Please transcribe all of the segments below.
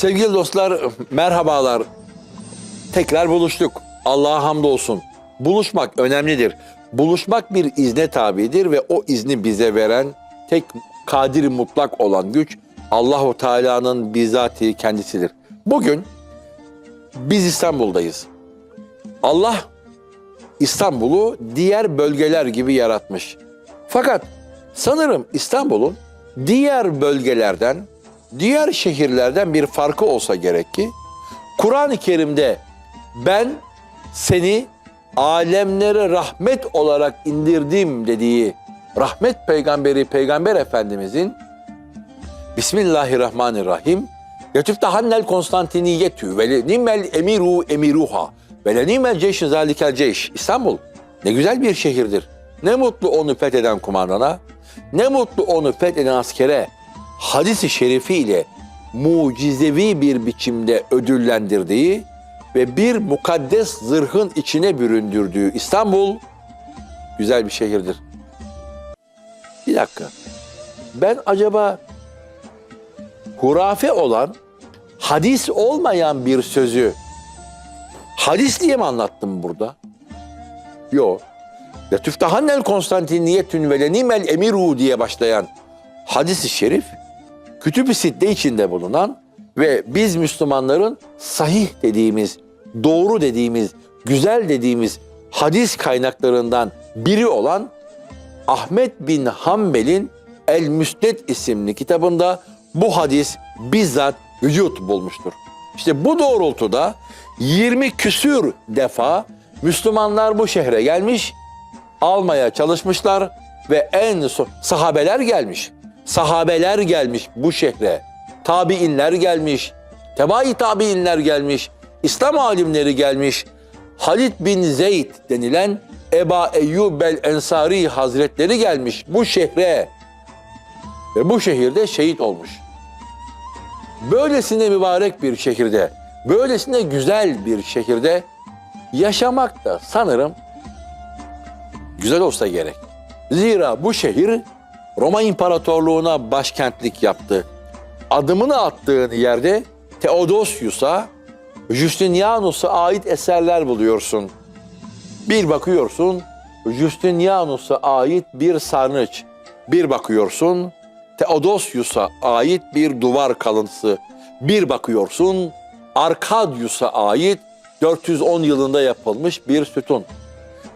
Sevgili dostlar, merhabalar. Tekrar buluştuk. Allah'a hamdolsun. Buluşmak önemlidir. Buluşmak bir izne tabidir ve o izni bize veren tek kadir mutlak olan güç Allahu Teala'nın bizatihi kendisidir. Bugün biz İstanbul'dayız. Allah İstanbul'u diğer bölgeler gibi yaratmış. Fakat sanırım İstanbul'un diğer bölgelerden, diğer şehirlerden bir farkı olsa gerek ki Kur'an-ı Kerim'de ben seni alemlere rahmet olarak indirdim dediği rahmet peygamberi Peygamber Efendimizin Bismillahirrahmanirrahim. Yetüftahannel Konstantiniyetü ve emiru emiruha ve le zalikel ceyş. İstanbul ne güzel bir şehirdir. Ne mutlu onu fetheden kumandana, ne mutlu onu fetheden askere hadisi şerifiyle mucizevi bir biçimde ödüllendirdiği ve bir mukaddes zırhın içine büründürdüğü İstanbul güzel bir şehirdir. Bir dakika. Ben acaba hurafe olan, hadis olmayan bir sözü hadis diye mi anlattım burada? Yok. Letüftahannel Konstantiniyetün ve lenimel emiru diye başlayan hadis-i şerif Kütüb-i Sitte içinde bulunan ve biz Müslümanların sahih dediğimiz, doğru dediğimiz, güzel dediğimiz hadis kaynaklarından biri olan Ahmet bin Hanbel'in El Müsned isimli kitabında bu hadis bizzat vücut bulmuştur. İşte bu doğrultuda 20 küsür defa Müslümanlar bu şehre gelmiş, almaya çalışmışlar ve en son sahabeler gelmiş. Sahabeler gelmiş bu şehre. Tabiinler gelmiş. Tebai tabiinler gelmiş. İslam alimleri gelmiş. Halid bin Zeyd denilen Eba Eyyub el Ensari Hazretleri gelmiş bu şehre. Ve bu şehirde şehit olmuş. Böylesine mübarek bir şehirde, böylesine güzel bir şehirde yaşamak da sanırım güzel olsa gerek. Zira bu şehir Roma İmparatorluğu'na başkentlik yaptı. Adımını attığın yerde Theodosius'a, Justinianus'a ait eserler buluyorsun. Bir bakıyorsun Justinianus'a ait bir sarnıç. Bir bakıyorsun Theodosius'a ait bir duvar kalıntısı. Bir bakıyorsun Arkadius'a ait 410 yılında yapılmış bir sütun.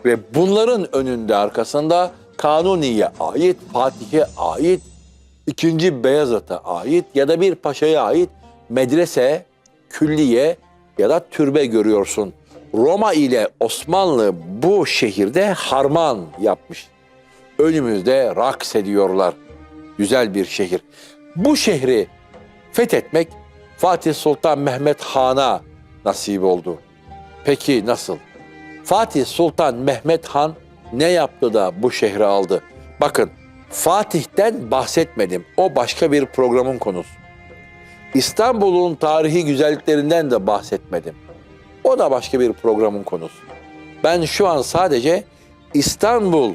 Ve bunların önünde arkasında Kanuni'ye ait, Fatih'e ait, ikinci Beyazıt'a ait ya da bir paşaya ait medrese, külliye ya da türbe görüyorsun. Roma ile Osmanlı bu şehirde harman yapmış. Önümüzde raks ediyorlar. Güzel bir şehir. Bu şehri fethetmek Fatih Sultan Mehmet Han'a nasip oldu. Peki nasıl? Fatih Sultan Mehmet Han ne yaptı da bu şehri aldı? Bakın Fatih'ten bahsetmedim. O başka bir programın konusu. İstanbul'un tarihi güzelliklerinden de bahsetmedim. O da başka bir programın konusu. Ben şu an sadece İstanbul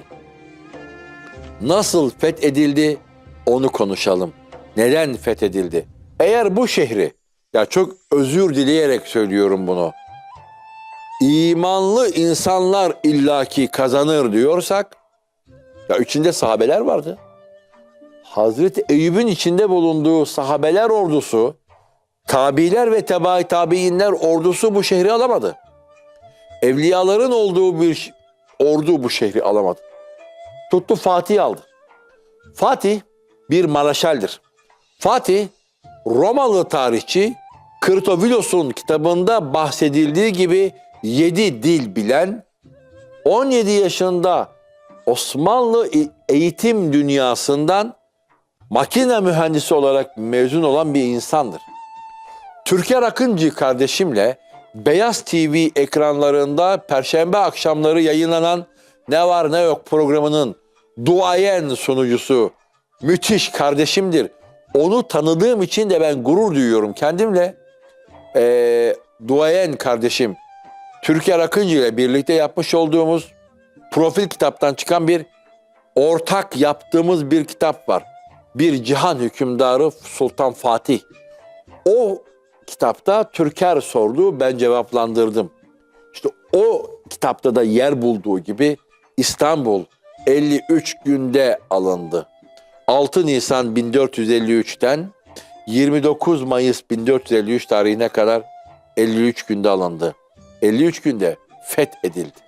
nasıl fethedildi onu konuşalım. Neden fethedildi? Eğer bu şehri, ya çok özür dileyerek söylüyorum bunu. İmanlı insanlar illaki kazanır diyorsak, ya içinde sahabeler vardı. Hazreti Eyüp'ün içinde bulunduğu sahabeler ordusu, tabiler ve tebai tabiinler ordusu bu şehri alamadı. Evliyaların olduğu bir ordu bu şehri alamadı. Tuttu Fatih aldı. Fatih bir Maraşal'dir. Fatih Romalı tarihçi Kırtovilos'un kitabında bahsedildiği gibi yedi dil bilen 17 yaşında Osmanlı eğitim dünyasından makine mühendisi olarak mezun olan bir insandır. Türker Akıncı kardeşimle Beyaz TV ekranlarında perşembe akşamları yayınlanan Ne Var Ne Yok programının duayen sunucusu müthiş kardeşimdir. Onu tanıdığım için de ben gurur duyuyorum kendimle. Ee, duayen kardeşim Türker Akıncı ile birlikte yapmış olduğumuz profil kitaptan çıkan bir ortak yaptığımız bir kitap var. Bir cihan hükümdarı Sultan Fatih. O kitapta Türker sordu, ben cevaplandırdım. İşte o kitapta da yer bulduğu gibi İstanbul 53 günde alındı. 6 Nisan 1453'ten 29 Mayıs 1453 tarihine kadar 53 günde alındı. 53 günde fethedildi.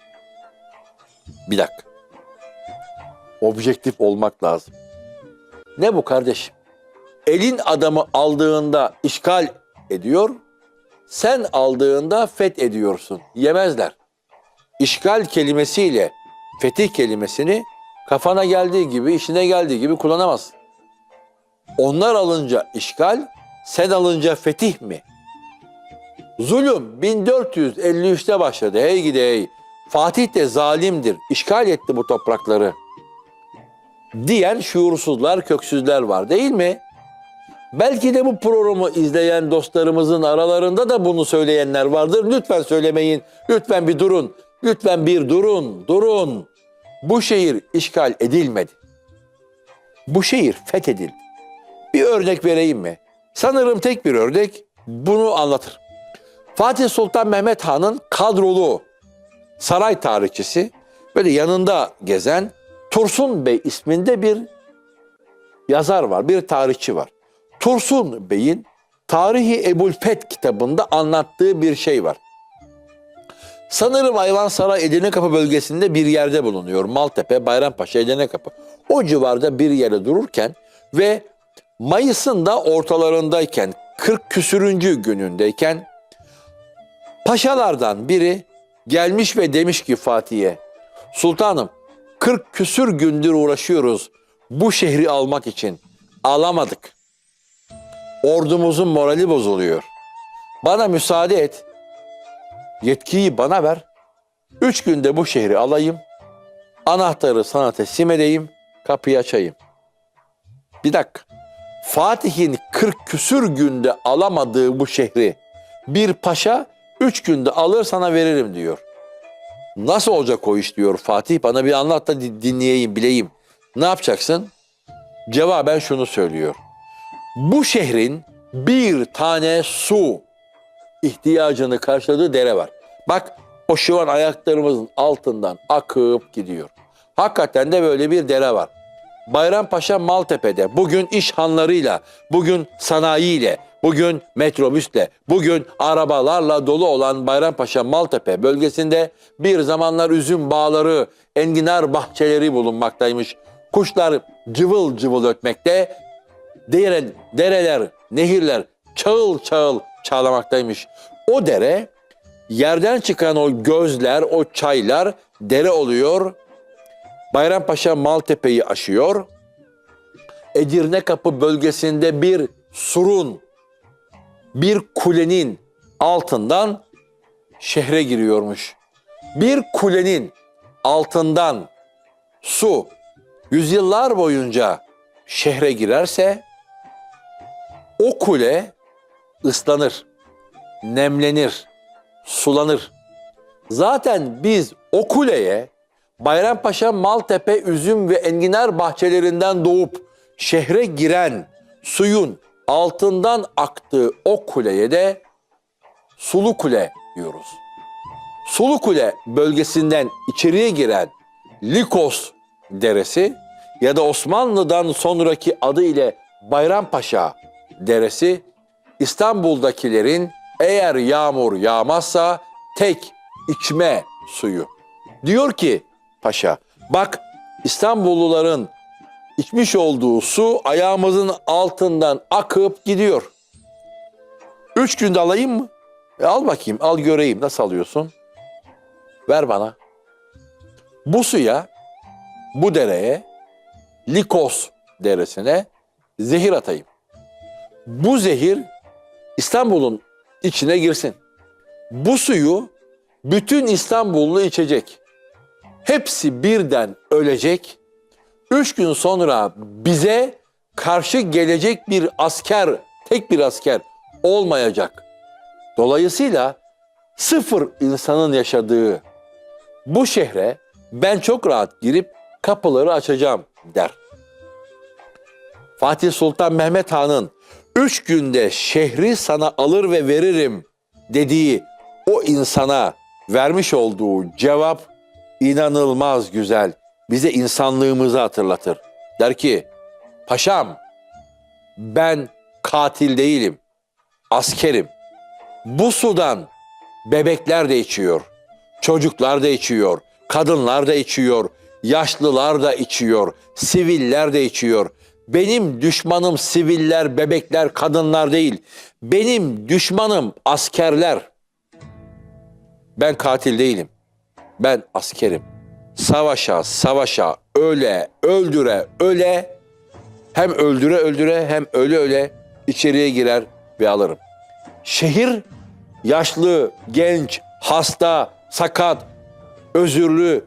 Bir dakika. Objektif olmak lazım. Ne bu kardeşim? Elin adamı aldığında işgal ediyor, sen aldığında fethediyorsun. Yemezler. İşgal kelimesiyle fetih kelimesini kafana geldiği gibi, işine geldiği gibi kullanamazsın. Onlar alınca işgal, sen alınca fetih mi? Zulüm 1453'te başladı. Hey gidi hey. Fatih de zalimdir. İşgal etti bu toprakları. Diyen şuursuzlar, köksüzler var değil mi? Belki de bu programı izleyen dostlarımızın aralarında da bunu söyleyenler vardır. Lütfen söylemeyin. Lütfen bir durun. Lütfen bir durun. Durun. Bu şehir işgal edilmedi. Bu şehir fethedildi. Bir örnek vereyim mi? Sanırım tek bir örnek bunu anlatır. Fatih Sultan Mehmet Han'ın kadrolu saray tarihçisi böyle yanında gezen Tursun Bey isminde bir yazar var, bir tarihçi var. Tursun Bey'in Tarihi Ebu'l-Feth kitabında anlattığı bir şey var. Sanırım Ayvansaray Edirnekapı bölgesinde bir yerde bulunuyor. Maltepe, Bayrampaşa, Edirnekapı. O civarda bir yere dururken ve Mayıs'ın da ortalarındayken, 40 küsürüncü günündeyken paşalardan biri gelmiş ve demiş ki Fatih'e, Sultanım 40 küsür gündür uğraşıyoruz bu şehri almak için. Alamadık. Ordumuzun morali bozuluyor. Bana müsaade et. Yetkiyi bana ver. Üç günde bu şehri alayım. Anahtarı sana teslim edeyim. Kapıyı açayım. Bir dakika. Fatih'in 40 küsür günde alamadığı bu şehri bir paşa üç günde alır sana veririm diyor. Nasıl olacak o iş diyor Fatih. Bana bir anlat da di- dinleyeyim, bileyim. Ne yapacaksın? Cevaben şunu söylüyor. Bu şehrin bir tane su ihtiyacını karşıladığı dere var. Bak o şu an ayaklarımızın altından akıp gidiyor. Hakikaten de böyle bir dere var. Bayrampaşa Maltepe'de bugün iş hanlarıyla, bugün sanayiyle, bugün metrobüsle, bugün arabalarla dolu olan Bayrampaşa Maltepe bölgesinde bir zamanlar üzüm bağları, enginar bahçeleri bulunmaktaymış. Kuşlar cıvıl cıvıl ötmekte, dere, dereler, nehirler çağıl çağıl çağlamaktaymış. O dere yerden çıkan o gözler, o çaylar dere oluyor. Bayrampaşa Maltepe'yi aşıyor. Edirnekapı bölgesinde bir surun, bir kulenin altından şehre giriyormuş. Bir kulenin altından su yüzyıllar boyunca şehre girerse o kule ıslanır, nemlenir, sulanır. Zaten biz o kuleye Bayrampaşa, Maltepe, üzüm ve enginar bahçelerinden doğup şehre giren suyun altından aktığı o kuleye de Sulu Kule diyoruz. Sulu Kule bölgesinden içeriye giren Likos Deresi ya da Osmanlı'dan sonraki adı ile Bayrampaşa Deresi İstanbul'dakilerin eğer yağmur yağmazsa tek içme suyu. Diyor ki paşa bak İstanbulluların içmiş olduğu su ayağımızın altından akıp gidiyor. Üç günde alayım mı? E al bakayım al göreyim nasıl alıyorsun? Ver bana. Bu suya bu dereye Likos deresine zehir atayım. Bu zehir İstanbul'un içine girsin. Bu suyu bütün İstanbullu içecek. Hepsi birden ölecek. Üç gün sonra bize karşı gelecek bir asker, tek bir asker olmayacak. Dolayısıyla sıfır insanın yaşadığı bu şehre ben çok rahat girip kapıları açacağım der. Fatih Sultan Mehmet Han'ın üç günde şehri sana alır ve veririm dediği o insana vermiş olduğu cevap inanılmaz güzel. Bize insanlığımızı hatırlatır. Der ki, paşam ben katil değilim, askerim. Bu sudan bebekler de içiyor, çocuklar da içiyor, kadınlar da içiyor, yaşlılar da içiyor, siviller de içiyor. Benim düşmanım siviller, bebekler, kadınlar değil. Benim düşmanım askerler. Ben katil değilim. Ben askerim. Savaşa, savaşa, öle, öldüre, öle, hem öldüre öldüre hem öle öle içeriye girer ve alırım. Şehir yaşlı, genç, hasta, sakat, özürlü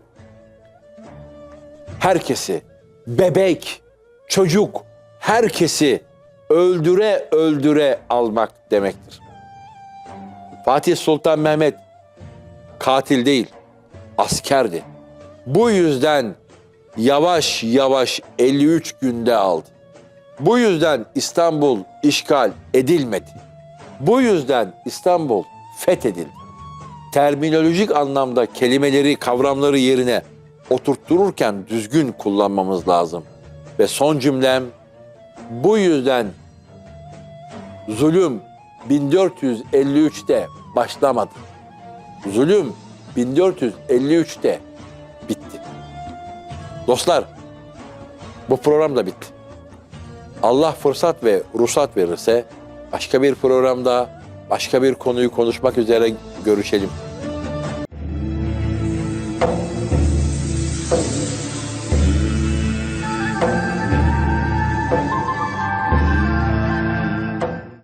herkesi, bebek, çocuk, herkesi öldüre öldüre almak demektir. Fatih Sultan Mehmet katil değil, askerdi. Bu yüzden yavaş yavaş 53 günde aldı. Bu yüzden İstanbul işgal edilmedi. Bu yüzden İstanbul fethedildi. Terminolojik anlamda kelimeleri, kavramları yerine oturttururken düzgün kullanmamız lazım. Ve son cümlem bu yüzden zulüm 1453'te başlamadı. Zulüm 1453'te bitti. Dostlar, bu program da bitti. Allah fırsat ve ruhsat verirse başka bir programda başka bir konuyu konuşmak üzere görüşelim.